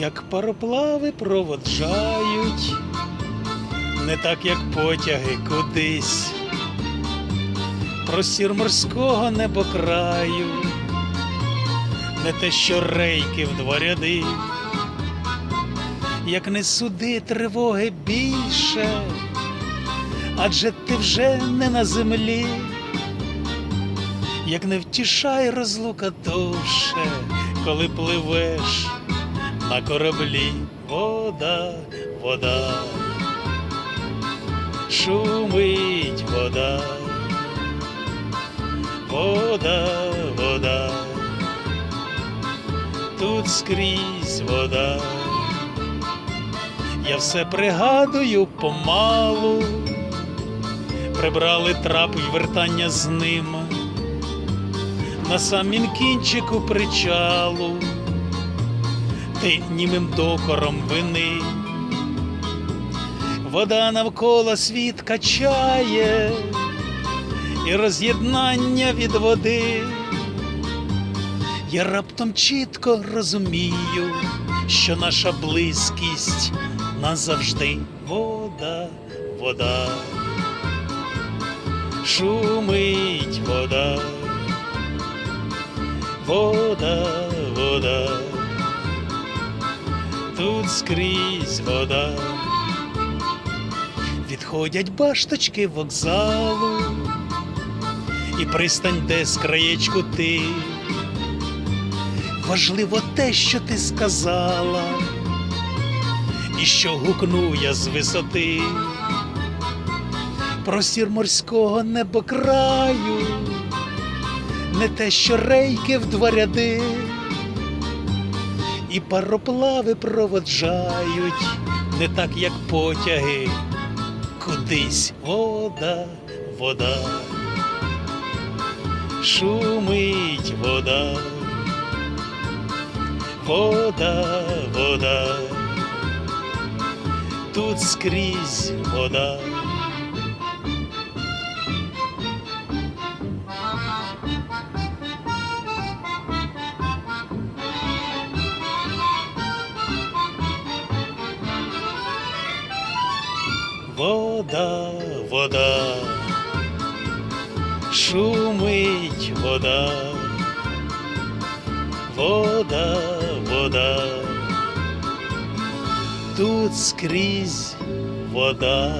як пароплави проводжають, не так, як потяги кудись, простір морського небокраю, не те, що рейки в два ряди, як не суди тривоги більше, адже ти вже не на землі, як не втішай розлука довше, коли пливеш на кораблі, вода, вода, шумить вода, вода, вода, тут скрізь вода. Я все пригадую помалу, прибрали трап й вертання з ним. На самім кінчику причалу, ти німим докором вини. Вода навколо світ качає, і роз'єднання від води. Я раптом чітко розумію, що наша близькість назавжди вода, вода, шумить вода, вода, вода, тут скрізь вода. Відходять башточки вокзалу, і пристань, де з краєчку ти. Важливо те, що ти сказала, і що гукну я з висоти. Простір морського небокраю, не те, що рейки в два ряди, і пароплави проводжають, не так, як потяги, кудись вода, вода, шумить вода. Вода, вода, тут скрізь вода. Вода, вода, шумить вода. Вода, вода, тут скрізь вода.